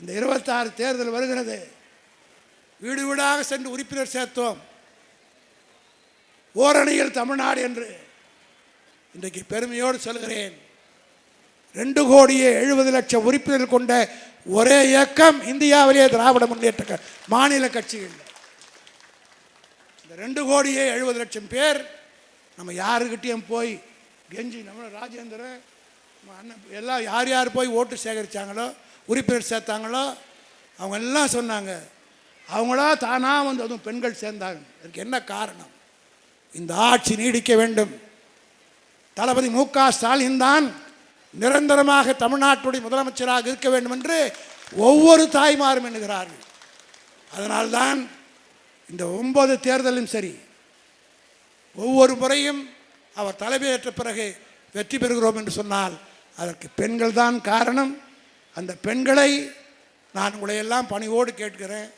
இந்த இருபத்தாறு தேர்தல் வருகிறது. வீடு வீடாக சென்று உறுப்பினர் சேர்த்தோம். ஓரணியில் தமிழ்நாடு என்று இன்றைக்கு பெருமையோடு சொல்கிறேன். ரெண்டு கோடியே எழுபது லட்சம் உறுப்பினர்கள் கொண்ட ஒரே இயக்கம் இந்தியாவிலே திராவிட முன்னேற்ற மாநில கட்சிகள். இந்த ரெண்டு கோடியே எழுபது லட்சம் பேர் நம்ம யாருக்கிட்டேயும் போய் கெஞ்சி நம்ம ராஜேந்திரன் நம்ம அண்ணன் எல்லாம் யார் யார் போய் ஓட்டு சேகரித்தாங்களோ உறுப்பினர் சேர்த்தாங்களோ? அவங்க எல்லாம் சொன்னாங்க. அவங்களா தானாக வந்து அதுவும் பெண்கள் சேர்ந்தாங்க. இதுக்கு என்ன காரணம்? இந்த ஆட்சி நீடிக்க வேண்டும். தளபதி மு க ஸ்டாலின் தான் நிரந்தரமாக தமிழ்நாட்டுடைய முதலமைச்சராக இருக்க வேண்டும் என்று ஒவ்வொரு தாய்மாரும் எண்ணுகிறார்கள். அதனால்தான் இந்த ஒன்பது தேர்தலும் சரி ஒவ்வொரு முறையும் அவர் தலைமையேற்ற பிறகு வெற்றி பெறுகிறோம் என்று சொன்னால் அதற்கு பெண்கள் தான் காரணம். அந்த பெண்களை நான் உங்களை எல்லாம் பணிவோடு கேட்கிறேன்.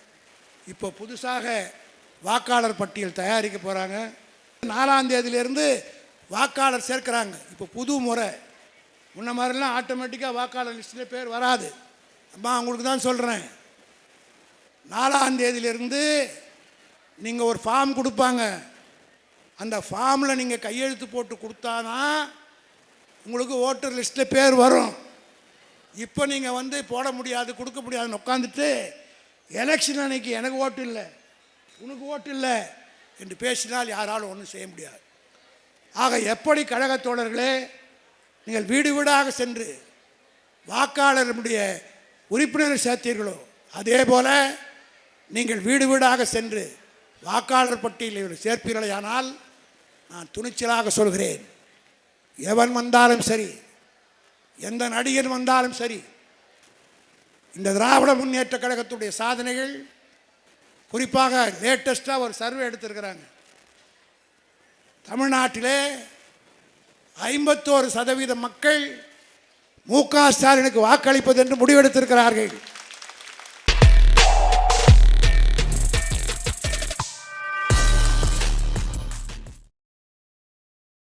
இப்போ புதுசாக வாக்காளர் பட்டியல் தயாரிக்க போகிறாங்க நாலாம் தேதியிலேருந்து வாக்காளர் சேர்க்குறாங்க. இப்போ புது முறை. முன்ன மாதிரிலாம் ஆட்டோமேட்டிக்காக வாக்காளர் லிஸ்ட்டில் பேர் வராது. அம்மா உங்களுக்கு தான் சொல்கிறேன் நாலாம் தேதியிலேருந்து நீங்கள் ஒரு ஃபார்ம் கொடுப்பாங்க. அந்த ஃபார்மில் நீங்கள் கையெழுத்து போட்டு கொடுத்தாதான் உங்களுக்கு ஓட்டர் லிஸ்ட்டில் பேர் வரும். இப்போ நீங்கள் வந்து போட முடியாது கொடுக்க முடியாதுன்னு உட்காந்துட்டு எலெக்ஷன் அன்னைக்கு எனக்கு ஓட்டு இல்லை. உனக்கு ஓட்டு இல்லை என்று பேசினால் யாராலும் ஒன்றும் செய்ய முடியாது. ஆக எப்படி கழகத் தோழர்களே நீங்கள் வீடு வீடாக சென்று வாக்காளருடைய உறுப்பினர் சேர்த்தீர்களோ அதே போல் நீங்கள் வீடு வீடாக சென்று வாக்காளர் பட்டியலில் சேர்ப்பீர்களேயானால் நான் துணிச்சலாக சொல்கிறேன். எவன் வந்தாலும் சரி எந்த நடிகர் வந்தாலும் சரி இந்த திராவிட முன்னேற்ற கழகத்துடைய சாதனைகள் குறிப்பாக லேட்டஸ்ட்டாக ஒரு சர்வே எடுத்திருக்கிறாங்க. தமிழ்நாட்டிலே ஐம்பத்தோரு சதவீத மக்கள் மு க ஸ்டாலினுக்கு வாக்களிப்பது என்று முடிவெடுத்திருக்கிறார்கள்.